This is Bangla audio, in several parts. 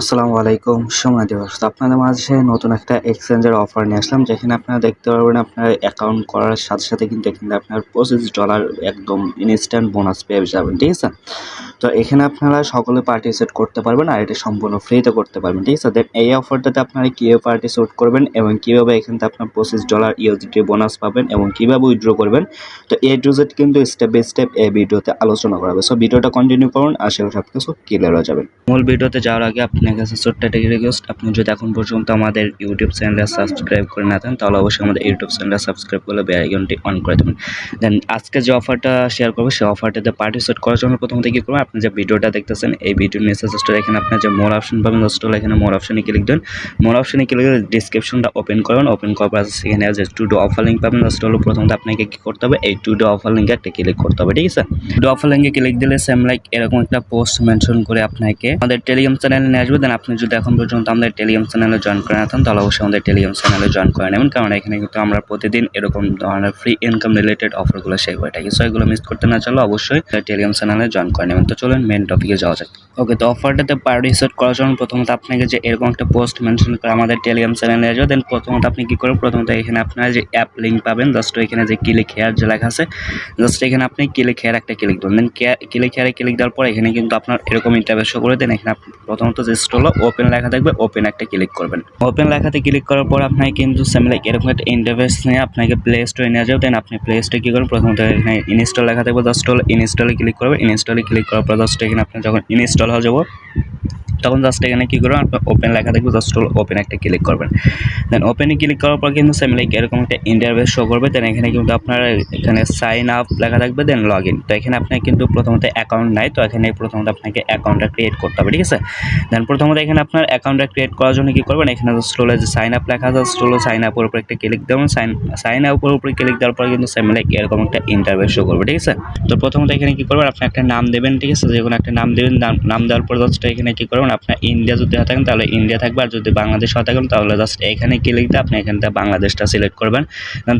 আসসালামু আলাইকুম, সময় দিবস আপনাদের মাঝে নতুন একটা এক্সচেঞ্জের অফার নিয়ে আসলাম, যেখানে আপনারা দেখতে পারবেন আপনার অ্যাকাউন্ট করার সাথে সাথে কিন্তু এখানে আপনার পঁচিশ ডলার একদম ইনস্ট্যান্ট বোনাস পেয়ে যাবেন, ঠিক আছে? তো এখানে আপনারা সকলে পার্টিসিপেট করতে পারবেন আর এটা সম্পূর্ণ ফ্রিতে করতে পারবেন, ঠিক আছে? দেন এই অফারটাতে আপনারা কীভাবে পার্টিসিপেট করবেন এবং কীভাবে এখান থেকে আপনার পঁচিশ ডলার ইউএসডি বোনাস পাবেন এবং কীভাবে উইথড্র করবেন, তো এ টু জেড কিন্তু স্টেপ বাই স্টেপ এই ভিডিওতে আলোচনা করা হবে। সো ভিডিওটা কন্টিনিউ করুন, আশা করি সব কিছু ক্লিয়ার হয়ে যাবে। মূল ভিডিওতে যাওয়ার আগে আপনার কাছে ছোট্ট একটা রিকোয়েস্ট আপনি যদি এখন পর্যন্ত আমাদের ইউটিউব চ্যানেলটা সাবস্ক্রাইব করে না থাকেন, তাহলে অবশ্যই আমাদের ইউটিউব চ্যানেলটা সাবস্ক্রাইব করলে বেলাইকনটি অন করে দেবেন। দেন আজকে যে অফারটা শেয়ার করব, সেই অফারটাতে পার্টিসিপেট করার জন্য প্রথমত কী করবেন? যে ভিডিওটা দেখতেছেন, এই ভিডিওর নিচে জাস্ট এখানে আপনার যে মোর অপশন পাবেন জাস্ট এখানে মোর অপশনে ক্লিক দেন মোর অপশনে ক্লিক করে ডিসক্রিপশনটা ওপেন করবেন। ওপেন করার পর সেখানে যে টু ডো অফার লিঙ্ক পাবেন জাস্ট হলো প্রথমত আপনাকে কী করতে হবে? এই টু ডো অফার লিঙ্কে একটা ক্লিক করতে হবে, ঠিক আছে? ডো অফার লিঙ্কে ক্লিক দিলে সেম লাইক এরকম একটা পোস্ট মেনশন করে আপনাকে আমাদের টেলিগ্রাম চ্যানেলে নিয়ে আসবে। দেন আপনি যদি এখন পর্যন্ত আমাদের টেলিগ্রাম চ্যানেলে জয়েন করে না তাহলে অবশ্যই আমাদের টেলিগ্রাম চ্যানেলে জয়েন করে নেবেন। কারণ এখানে কিন্তু আমরা প্রতিদিন এরকম ধরনের ফ্রি ইনকাম রিলেটেড অফারগুলো শেয়ার করে থাকি সো এগুলো মিস করতে না চাইলে অবশ্যই টেলিগ্রাম চ্যানেলে জয়েন করে নেবেন। তো চলুন মেন টপিকে যাওয়া যাক। ওকে তো অফারটাতে পার্টিসিপেট করার জন্য প্রথমত আপনাকে যে এরকম একটা পোস্ট মেনশন করে আমাদের টেলিগ্রাম চ্যানেলে আসবে দেন প্রথমত আপনি কী করবেন? প্রথমত এখানে আপনার যে অ্যাপ লিঙ্ক পাবেন জাস্ট এখানে যে ক্লিক হেয়ার যে লেখা আছে জাস্ট এখানে আপনি ক্লিক হেয়ার একটা ক্লিক দেবেন। দেন ক্লিক হেয়ারে ক্লিক দেওয়ার পর এখানে কিন্তু আপনার এরকম ইন্টারভিউ শো করে দেন। এখানে প্রথমত যে হলো ওপেন লেখা থাকবে ওপেন একটা ক্লিক করবেন। ওপেন লেখাতে ক্লিক করার পর আপনাকে কিন্তু সেম লাইক এরকম একটা ইন্টারভেস নিয়ে আপনাকে প্লে স্টোরে নিয়ে যাবে দেন আপনি প্লে স্টোরে কী করবেন? প্রথমত এখানে ইনস্টল লেখা থাকবে জাস্ট হলো ইনস্টলে ক্লিক করবেন। ইনস্টলে ক্লিক করার পর জাস্ট এখানে আপনি যখন ইনস্টল হয়ে যাব, তখন জাস্ট এখানে কী করবেন, আপনার ওপেন লেখা থাকবে জাস্ট ওপেন একটা ক্লিক করবেন। দেন ওপেনে ক্লিক করার পর কিন্তু সেম লাইক এরকম একটা ইন্টারভেস শো করবে দেন এখানে কিন্তু আপনার এখানে সাইন আপ লেখা থাকবে দেন লগ ইন তো এখানে আপনার কিন্তু প্রথমত অ্যাকাউন্ট নাই, তো এখানে প্রথমত আপনাকে অ্যাকাউন্টটা ক্রিয়েট করতে হবে, ঠিক আছে? দেন প্রথমত এখানে আপনার অ্যাকাউন্টটা ক্রিয়েট করার জন্য কী করবেন, এখানে জাস্ট হলো যে সাইন আপ লেখা জাস্ট হলো সাইন আপের উপর একটা ক্লিক দেবেন সাইন সাইন আপের উপরে ক্লিক দেওয়ার পর কিন্তু সেম লাইক এরকম একটা ইন্টারভেস শো করবে, ঠিক আছে? তো প্রথমত এখানে কী করবেন, আপনি একটা নাম দেবেন, ঠিক আছে যে কোনো একটা নাম দেবেন, নাম দেওয়ার পর জাস্ট এখানে কী করবেন, আপনার ইন্ডিয়া যদি হয়ে থাকেন তাহলে ইন্ডিয়া থাকবে, আর যদি বাংলাদেশ হয়ে থাকেন তাহলে জাস্ট এখানে ক্লিক দিয়ে আপনি এখান থেকে বাংলাদেশটা সিলেক্ট করবেন।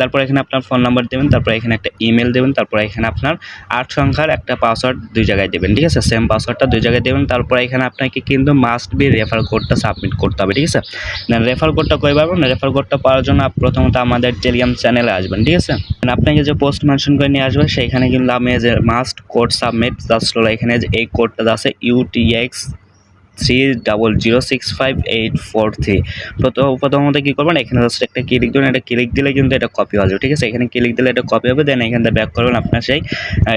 তারপর এখানে আপনার ফোন নাম্বার দেবেন, তারপর এখানে একটা ইমেল দেবেন, তারপর এখানে আপনার আট সংখ্যার একটা পাসওয়ার্ড দুই জায়গায় দেবেন, ঠিক আছে? সেম পাসওয়ার্ডটা দুই জায়গায় দেবেন, তারপর এখানে আপনাকে কিন্তু মাস্ট বি রেফার কোডটা সাবমিট করতে হবে, ঠিক আছে? রেফার কোডটা কই পাবেন? রেফার কোডটা পাওয়ার জন্য প্রথমত আমাদের টেলিগ্রাম চ্যানেলে আসবেন, ঠিক আছে? আপনাকে যে পোস্ট মেনশন করে নিয়ে আসবে, সেখানে কিন্তু আমি যে মাস্ট কোড সাবমিট জাস্ট হলো এখানে যে এই কোডটা আছে UTX three double zero six five eight four three প্রথম প্রথমত কী করবেন, এখানে জাস্ট একটা ক্লিক দেবেন, এটা ক্লিক দিলে কিন্তু এটা কপি হবে ঠিক আছে? এখানে ক্লিক দিলে এটা কপি হবে দেন এখান থেকে ব্যাক করবেন আপনার সেই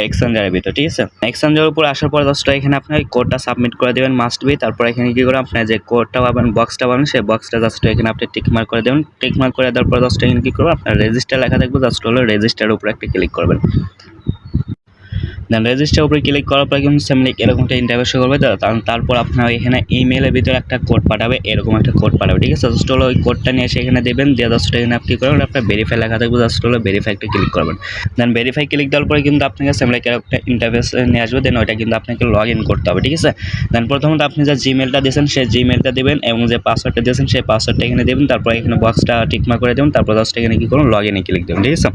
এক্সচেঞ্জারের ভিতর, ঠিক আছে? এক্সচেঞ্জারের উপর আসার পর জাস্ট এখানে আপনার কোডটা সাবমিট করে দেবেন মাস্ট বি তারপর এখানে কী করবেন, আপনার যে কোডটা পাবেন বক্সটা পাবেন, সেই বক্সটা জাস্ট এখানে আপনি টিক মার্ক করে দেবেন। টিক মার্ক করে দেওয়ার পর জাস্ট এখানে কী করবেন, আপনার রেজিস্টার লেখা থাকবে জাস্ট হলো রেজিস্টারের উপর একটা ক্লিক করবেন। দেন রেজিস্টার উপরে ক্লিক করার পর কিন্তু সেম লাইক এরকম একটা ইন্টারভিউ শো করবে তারপর আপনার এখানে ইমেলের ভিতরে একটা কোড পাঠাবে, এরকম একটা কোড পাঠাবে, ঠিক আছে? জাস্ট হলো ওই কোডটা নিয়ে এসে এখানে দেবেন, দিয়ে জাস্ট এখানে আপনি করবেন আপনার ভেরিফাই লেখা থাকবে জাস্ট হলো ভেরিফাই একটা ক্লিক করবেন। দেন ভেরিফাই ক্লিক দেওয়ার পরে কিন্তু আপনাকে সেম লাইক একটা ইন্টারভিউস নিয়ে আসবে দেন ওইটা কিন্তু আপনাকে লগ ইন করতে হবে, ঠিক আছে? দেন প্রথমত আপনি যে জিমেলটা দিয়েছেন, সেই জিমেলটা দেবেন এবং যে পাসওয়ার্ডটা দিয়েছেন, সেই পাসওয়ার্ডটা এখানে দেবেন, তারপর এখানে বক্সটা টিকমা করে দেবেন, তারপর জাস্ট এখানে কী করুন লগ ইনে ক্লিক দেবেন, ঠিক আছে?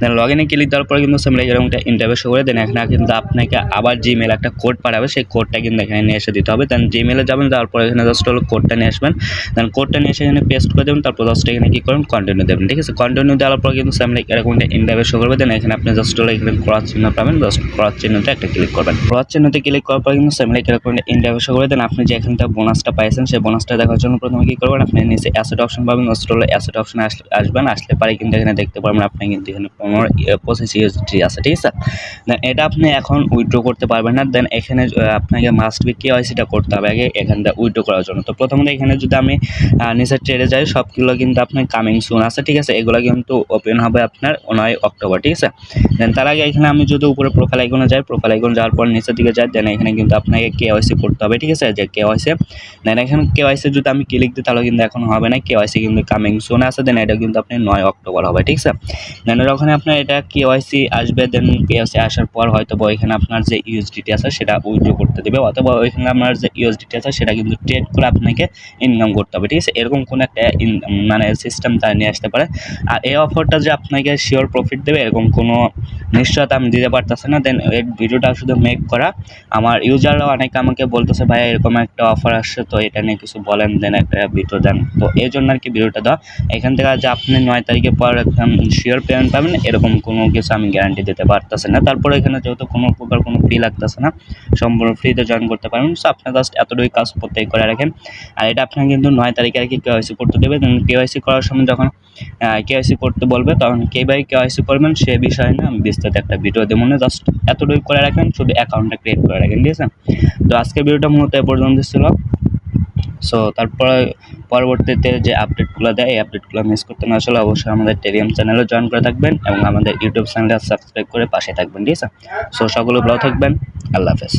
দেন লগ ইনে ক্লিক দেওয়ার পরে কিন্তু সেমলাই এরকম একটা ইন্টারভিউ শো করে দেন এখানে কিন্তু আপনাকে আবার জিমেল একটা কোড পাঠাবে, সেই কোডটা কিন্তু এখানে নিয়ে এসে দিতে হবে। দেন জিমেলে যাবেন তারপর এখানে জাস্ট হলো কোডটা নিয়ে আসবেন। দেন কোডটা নিয়ে এসে এখানে পেস্ট করে দেবেন, তারপর জাস্ট এখানে কী করুন কন্টিনিউ দেবেন, ঠিক আছে? কন্টিনিউ দেওয়ার পর কিন্তু সেমলাই এরকম একটা শো করবে দেন এখানে আপনি জাস্ট হলো এখানে ক্রস চিহ্ন পাবেন জাস্ট ক্রস চিহ্নতে একটা ক্লিক করবেন। ক্রস চিহ্নতে ক্লিক করার পর কিন্তু সেমলাই এরকম একটা শো করবে দেন আপনি যে এখান থেকে বোনাসটা পাইছেন, সেই বোনাসটা দেখার জন্য প্রথমে কী করবেন, আপনি নিচে অ্যাসেট অপশন পাবেন জাস্ট হলো অ্যাসেট অপশন আসবেন, আসলে পারে কিন্তু এখানে দেখতে পারবেন, আপনি কিন্তু পনেরো পঁচিশ ইউএসডি আছে, ঠিক আছে? দেন এটা আপনি এখন উইথড্র করতে পারবেন না। দেন এখানে আপনাকে মাস্ট বি কেওয়াইসিটা করতে হবে আগে এখানটা উইথড্র করার জন্য। তো প্রথমত এখানে যদি আমি নিচের ট্রেডে যাই, সবগুলো কিন্তু আপনার কামিং সুন আছে, ঠিক আছে? এগুলো কিন্তু ওপেন হবে আপনার নয় অক্টোবর, ঠিক আছে? দেন তার আগে এখানে আমি যদি উপরে প্রোফাইল আইকনে যাই প্রোফাইল আইকন যাওয়ার পর নিচের দিকে যাই দেন এখানে কিন্তু আপনাকে কেওয়াইসি করতে হবে, ঠিক আছে? যে কেওয়াইসি দেন এখানে কেওয়াইসি যদি আমি ক্লিক দিই, তাহলে কিন্তু এখন হবে না। কেওয়াইসি কিন্তু কামিং সুন আছে দেন এটা কিন্তু আপনি নয় অক্টোবর হবে, ঠিক আছে? দেন মানে ওখানে আপনার এটা কেওয়াইসি আসবে দেন কেওয়াইসি আসার পর হয়তো বা ওইখানে আপনার যে ইউএসডিটি আছে, সেটা উইথড্র করতে দেবে, অথবা ওইখানে আপনার যে ইউএসডিটি আছে, সেটা কিন্তু ট্রেড করে আপনাকে ইনকাম করতে হবে, ঠিক আছে? এরকম কোনো একটা মানে সিস্টেম তারা নিয়ে আসতে পারে। আর এই অফারটা যে আপনাকে শিওর প্রফিট দেবে, এরকম কোনো নিশ্চয়তা আমি দিতে পারতেছি না। দেন এই ভিডিওটা শুধু মেক করা। আমার ইউজাররা অনেকে আমাকে বলতেছে, ভাই, এরকম একটা অফার আসছে, তো এটা নিয়ে কিছু বলেন দেন একটা ভিডিও দেন। তো এই জন্য আর কি ভিডিওটা দেওয়া। এখান থেকে যে আপনি নয় তারিখে পর একদম শিওর পেমেন্ট পাবেন এরকম কোনো কিছু আমি গ্যারান্টি দিতে পারতেছি না। তারপরে এখানে যেহেতু কোনো প্রকার কোনো ফি লাগতেছে না, সম্পূর্ণ ফ্রিতে জয়েন করতে পারবেন। সো আপনার জাস্ট এতটুকুই কাজ প্রত্যেক করে রাখেন। আর এটা আপনার কিন্তু নয় তারিখে আর কি কেওয়াইসি করতে দেবে। কেওয়াইসি করার সময় যখন কেওয়াইসি করতে বলবে, তখন কে বাই কেওয়াইসি করবেন সে বিষয়ে না আমি বিস্তারিত একটা ভিডিও দেবো না। জাস্ট এতটুকু করে রাখেন, শুধু অ্যাকাউন্টটা ক্রিয়েট করে রাখেন, ঠিক আছে? তো আজকের ভিডিওটা মূলত এ পর্যন্ত ছিল। সো তারপরে পরবর্তীতে যে আপডেটগুলো দেয়, এই আপডেটগুলো মিস করতে না আসলে অবশ্যই আমাদের টেলিগ্রাম চ্যানেলও জয়েন করে থাকবেন এবং আমাদের ইউটিউব চ্যানেলে সাবস্ক্রাইব করে পাশে থাকবেন, ঠিক আছে? সো সকলে ভালো থাকবেন, আল্লাহ হাফেজ।